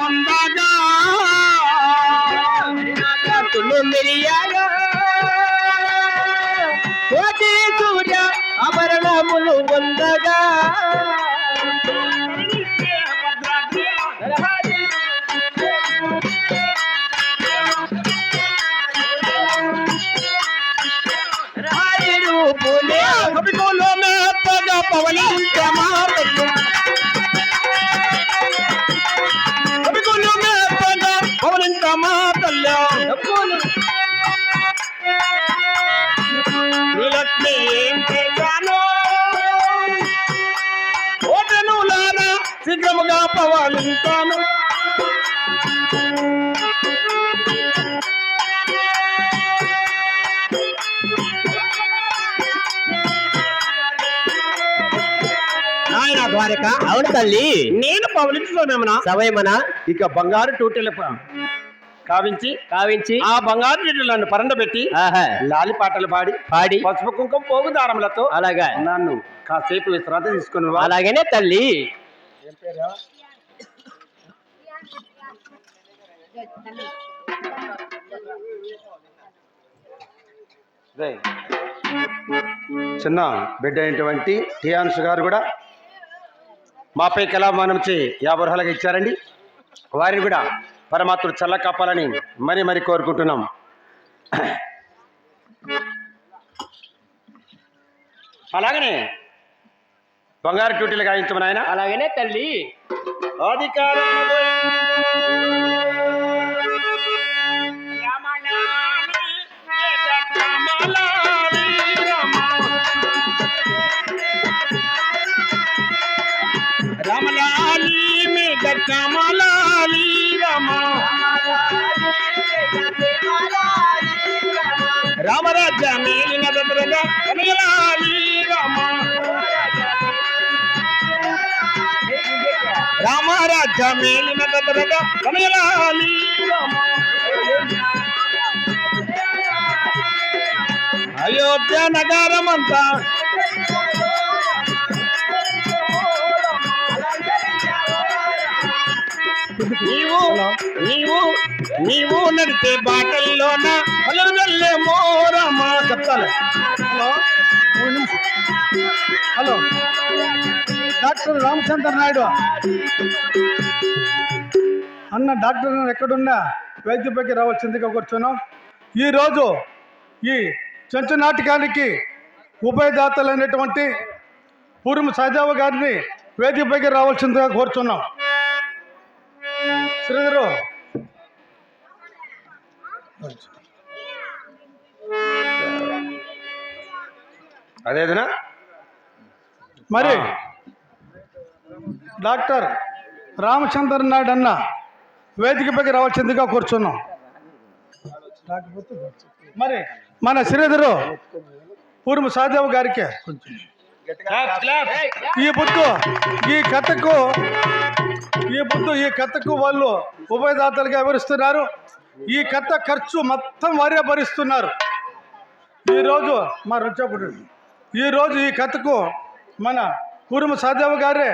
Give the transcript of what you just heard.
పొందగా తులు మిరియాగా కోటి సూర్య ఆభరణములు పొందగా శీఘ్రముగా పవలించాను నాయన ద్వారక అవును తల్లి. నేను పవలించుకోమేమనా సమయమన ఇక బంగారు టూటీల కావించి కావించి. ఆ బంగారు టూటీలను పరండబెట్టి ఆహా. లాలి పాటలు పాడి పాడి. పసుపు కుంకుమ పోగు దారములతో అలాగా. నన్ను కాసేపు విశ్రాంతి తీసుకుని. అలాగనే తల్లి. రేయ్. చిన్న బిడ్డ అయినటువంటి టియాన్స్ గారు కూడా మాపై కళామానంచి నుంచి యాభై రూపాయలుగా ఇచ్చారండి. వారిని కూడా పరమాత్ముడు చల్ల కాపాలని మరి మరి కోరుకుంటున్నాం. అలాగనే బంగారు డ్యూటీలు గాయించమని ఆయన అలాగనే తల్లి అధికారం రామలాలి మీద కమలాలి రమ రామరాజ మేలిన దగ్గర కమలాలి రామరాజ మేలిన దగ్గర కమలాలి రమ అయోధ్య నగరమంతా నీవు నీవు నీవు నడితే బాటల్లోన అలరు వెళ్ళే మోరమ్మా. చెప్తాను hello hello doctor Ramachandra Naidu. అన్న డాక్టర్ ఎక్కడున్నా? వైద్యుపైకి రావాల్సిందిగా కూర్చున్నాం. ఈరోజు ఈ చెంచు నాటకానికి ఉభయదాతలైనటువంటి పూర్వం సహజావ గారిని వేదికపైకి రావాల్సిందిగా కోరుచున్నాం. శ్రీధరు. అదేదనా మరి డాక్టర్ రామచంద్ర నాయుడు అన్న వేదికపైకి రావాల్సిందిగా కూర్చున్నాం. మరి మన శ్రీధరు పూర్వ సాదేవ్ గారికి ఈ బుద్ధు ఈ కథకు ముందు ఈ కథకు వాళ్ళు ఉభయదాతలుగా వివరిస్తున్నారు. ఈ కథ ఖర్చు మొత్తం వారే భరిస్తున్నారు. ఈరోజు మా రుచపుడు ఈరోజు ఈ కథకు మన కురుమ సాదేవ్ గారే